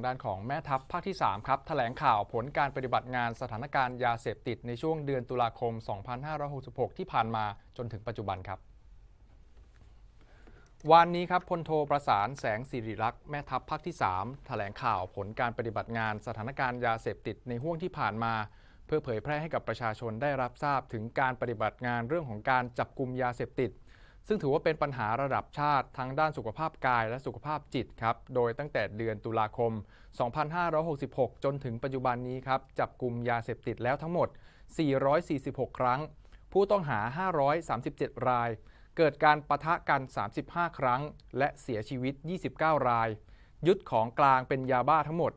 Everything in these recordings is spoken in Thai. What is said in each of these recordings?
างด้านของแม่ทัพภาคที่ 3 ครับแถลงข่าวผลการปฏิบัติงานสถานการณ์ยาเสพติดในช่วงเดือนตุลาคม 2566 ที่ผ่านมาจนถึงปัจจุบันครับ วันนี้ครับพลโทประสานแสงสิริรักษ์แม่ทัพภาคที่ 3 แถลงข่าวผลการปฏิบัติงานสถานการณ์ยาเสพติดในห่วงที่ผ่านมา เพื่อเผยแพร่ให้กับประชาชนได้รับทราบถึงการปฏิบัติงานเรื่องของการจับกลุ่มยาเสพติด ซึ่งถือว่าเป็นปัญหาระดับชาติทั้งด้านสุขภาพกายและสุขภาพจิตครับ โดยตั้งแต่เดือนตุลาคม 2566 จนถึงปัจจุบันนี้ครับ จับกลุ่มยาเสพติดแล้วทั้งหมด 446 ครั้ง ผู้ต้องหา 537 ราย เกิดการปะทะกัน 35 ครั้ง และเสียชีวิต 29 ราย ยึดของกลางเป็นยาบ้าทั้งหมด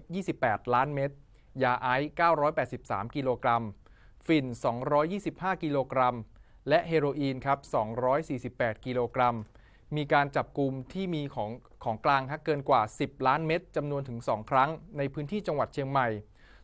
128 ล้านเม็ด ยาไอซ์ 983 กิโลกรัม ฝิ่น 225 กิโลกรัม และเฮโรอีนครับ 248 กิโลกรัม มีการจับกลุ่มที่มีของของกลางครับเกินกว่า 10 ล้านเม็ดจำนวนถึง 2 ครั้ง ในพื้นที่จังหวัดเชียงใหม่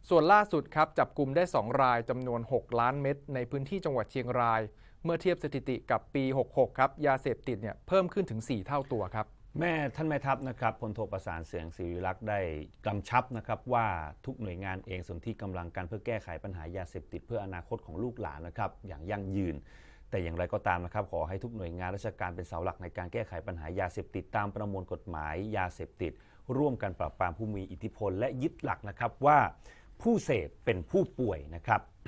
ส่วนล่าสุดครับจับกลุ่มได้ 2 รายจำนวน 6 ล้านเม็ดในพื้นที่จังหวัดเชียงราย เมื่อเทียบสถิติกับปี 66 ครับ ยาเสพติดเนี่ยเพิ่มขึ้นถึง 4 เท่าตัวครับ แม่ท่านแม่ทัพนะครับพลโทประสานเสียงศิริลักษ์ได้กำชับนะครับว่าทุกหน่วยงานเองส่วนที่กำลังกันเพื่อแก้ไขปัญหายาเสพติดเพื่ออนาคตของลูกหลานนะครับอย่างยั่งยืน แต่อย่างไรก็ตามนะครับขอให้ทุกหน่วยงานราชการเป็นเสาหลักในการแก้ไขปัญหายาเสพติดตามประมวลกฎหมายยาเสพติด ร่วมกันปราบปรามผู้มีอิทธิพล และยึดหลักนะครับว่าผู้เสพเป็นผู้ป่วยนะครับ